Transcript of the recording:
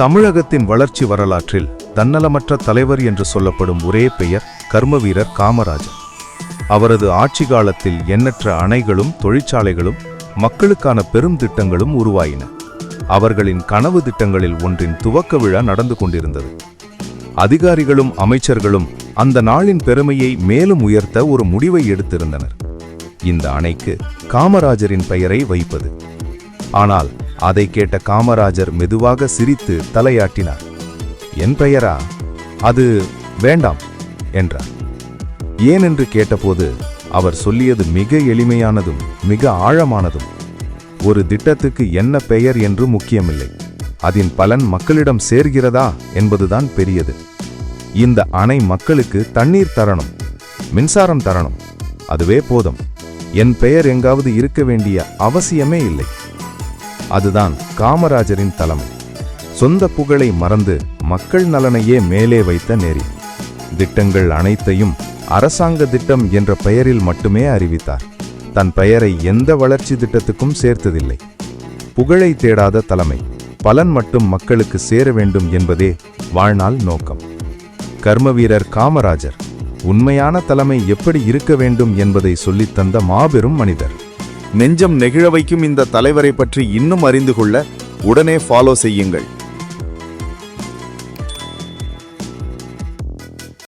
தமிழகத்தின் வளர்ச்சி வரலாற்றில் தன்னலமற்ற தலைவர் என்று சொல்லப்படும் ஒரே பெயர் கர்மவீரர் காமராஜர். அவரது ஆட்சி காலத்தில் எண்ணற்ற அணைகளும் தொழிற்சாலைகளும் மக்களுக்கான பெரும் திட்டங்களும் உருவாயின. அவர்களின் கனவு திட்டங்களில் ஒன்றின் துவக்க விழா நடந்து கொண்டிருந்தது. அதிகாரிகளும் அமைச்சர்களும் அந்த நாளின் பெருமையை மேலும் உயர்த்த ஒரு முடிவை எடுத்திருந்தனர். இந்த அணைக்கு காமராஜரின் பெயரை வைப்பது. ஆனால் அதை கேட்ட காமராஜர் மெதுவாக சிரித்து தலையாட்டினார். என் பெயரா? அது வேண்டாம் என்றார். ஏனென்று கேட்டபோது அவர் சொல்லியது மிக எளிமையானதும் மிக ஆழமானதும். ஒரு திட்டத்துக்கு என்ன பெயர் என்று முக்கியமில்லை. அதன் பலன் மக்களிடம் சேர்கிறதா? என்பதுதான் பெரியது. இந்த அணை மக்களுக்கு தண்ணீர் தரணும் மின்சாரம் தரணும். அதுவே போதும். என் பெயர் எங்காவது இருக்க வேண்டிய அவசியமே இல்லை. அதுதான் காமராஜரின் தலைமை. சொந்த புகழை மறந்து மக்கள் நலனையே மேலே வைத்த நெறி. திட்டங்கள் அனைத்தையும் அரசாங்க திட்டம் என்ற பெயரில் மட்டுமே அறிவித்தார். தன் பெயரை எந்த வளர்ச்சி திட்டத்துக்கும் சேர்த்ததில்லை. புகழை தேடாத தலைமை பலன் மட்டும் மக்களுக்கு சேர வேண்டும் என்பதே வாழ்நாள் நோக்கம். கர்மவீரர் காமராஜர் உண்மையான தலைமை எப்படி இருக்க வேண்டும் என்பதை சொல்லித் தந்த மாபெரும் மனிதர். நெஞ்சம் நெகிழ வைக்கும் இந்த தலைவரை பற்றி இன்னும் அறிந்து கொள்ள உடனே ஃபாலோ செய்யுங்கள்.